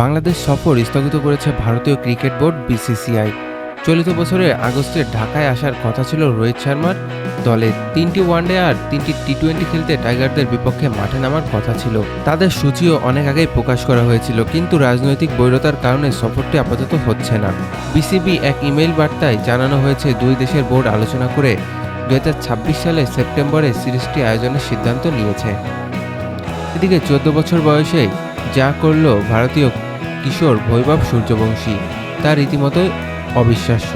বাংলাদেশ সফর স্থগিত করেছে ভারতীয় ক্রিকেট বোর্ড বিসিসিআই। চলিত বছরের আগস্টে ঢাকায় আসার কথা ছিল রোহিত শর্মার। দলে তিনটি ওয়ানডে আর তিনটি টি টোয়েন্টি খেলতে টাইগারদের বিপক্ষে মাঠে নামার কথা ছিল। তাদের সূচিও অনেক আগেই প্রকাশ করা হয়েছিল, কিন্তু রাজনৈতিক বৈরতার কারণে সফরটি আপাতত হচ্ছে না। বিসিবি এক ইমেইল বার্তায় জানানো হয়েছে, দুই দেশের বোর্ড আলোচনা করে দু হাজার ছাব্বিশ সালে সেপ্টেম্বরে সিরিজটি আয়োজনের সিদ্ধান্ত নিয়েছে। এদিকে চোদ্দ বছর বয়সে যা করল ভারতীয় কিশোর বৈভব সূর্যবংশী তা রীতিমতো অবিশ্বাস্য।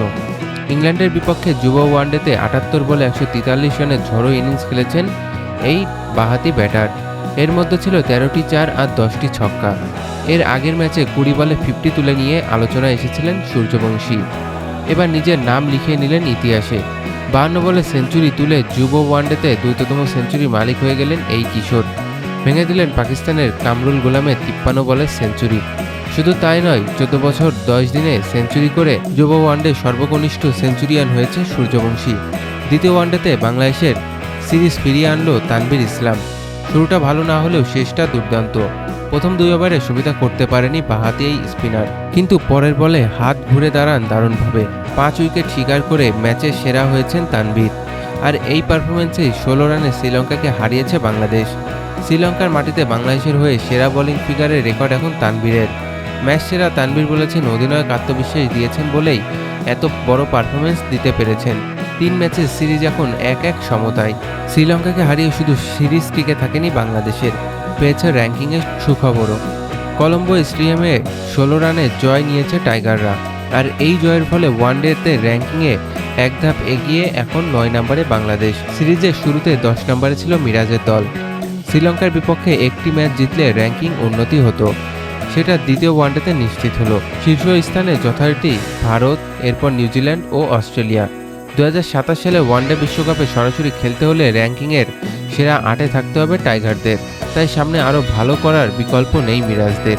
ইংল্যান্ডের বিপক্ষে যুব ওয়ানডেতে আটাত্তর বলে একশো তেতাল্লিশ রানের ঝড়ো ইনিংস খেলেছেন এই বাহাতি ব্যাটার। এর মধ্যে ছিল তেরোটি চার আর দশটি ছক্কা। এর আগের ম্যাচে কুড়ি বলে ফিফটি তুলে নিয়ে আলোচনায় এসেছিলেন সূর্যবংশী। এবার নিজের নাম লিখিয়ে নিলেন ইতিহাসে। বাহান্ন বলে সেঞ্চুরি তুলে যুব ওয়ানডেতে দ্রুততম সেঞ্চুরি মালিক হয়ে গেলেন এই কিশোর। ভেঙে দিলেন পাকিস্তানের কামরুল গোলামের তিপ্পান্ন বলের সেঞ্চুরি। শুধু তাই নয়, চোদ্দ বছর, দশ দিনে সেঞ্চুরি করে যুব ওয়ানডে সর্বকনিষ্ঠ সেঞ্চুরিয়ান হয়েছে সূর্যবংশী। দ্বিতীয় ওয়ানডেতে বাংলাদেশের সিরিজ ফিরিয়ে আনলো তানভীর ইসলাম। শুরুটা ভালো না হলেও শেষটা দুর্দান্ত। প্রথম দুই ওভারে সুবিধা করতে পারেনি বাহাতি এই স্পিনার। কিন্তু পরের বলে হাত ঘুরে দাঁড়ান দারুণভাবে। পাঁচ উইকেট শিকার করে ম্যাচে সেরা হয়েছেন তানভীর। আর এই পারফরমেন্সেই ষোলো রানে শ্রীলঙ্কাকে হারিয়েছে বাংলাদেশ। শ্রীলঙ্কার মাটিতে বাংলাদেশের হয়ে সেরা বোলিং ফিগারের রেকর্ড এখন তানভীরের। ম্যাচ সেরা তানভীর বলেছেন, অধিনায়ক আত্মবিশ্বাস দিয়েছেন বলেই এত বড় পারফরমেন্স দিতে পেরেছেন। তিন ম্যাচের সিরিজ এখন এক এক সমতায়। শ্রীলঙ্কাকে হারিয়ে শুধু সিরিজ টিকে থাকেনি বাংলাদেশের। পেয়েছে র্যাঙ্কিংয়ের সুখবরও। কলম্বো স্টেডিয়ামে ষোলো রানে জয় নিয়েছে টাইগাররা। আর এই জয়ের ফলে ওয়ানডেতে র্যাঙ্কিংয়ে এক ধাপ এগিয়ে এখন নয় নম্বরে বাংলাদেশ। সিরিজের শুরুতে দশ নম্বরে ছিল মিরাজের দল। শ্রীলঙ্কার বিপক্ষে একটি ম্যাচ জিতলে র্যাঙ্কিং উন্নতি হতো। সেটা দ্বিতীয় ওয়ানডেতে নিশ্চিত হলো। শীর্ষ স্থানে যথারীতি ভারত, এরপর নিউজিল্যান্ড ও অস্ট্রেলিয়া। দু হাজার সাতাশ সালে ওয়ানডে বিশ্বকাপে সরাসরি খেলতে হলে র্যাঙ্কিংয়ের সেরা আটে থাকতে হবে টাইগারদের। তাই সামনে আরও ভালো করার বিকল্প নেই মিরাজদের।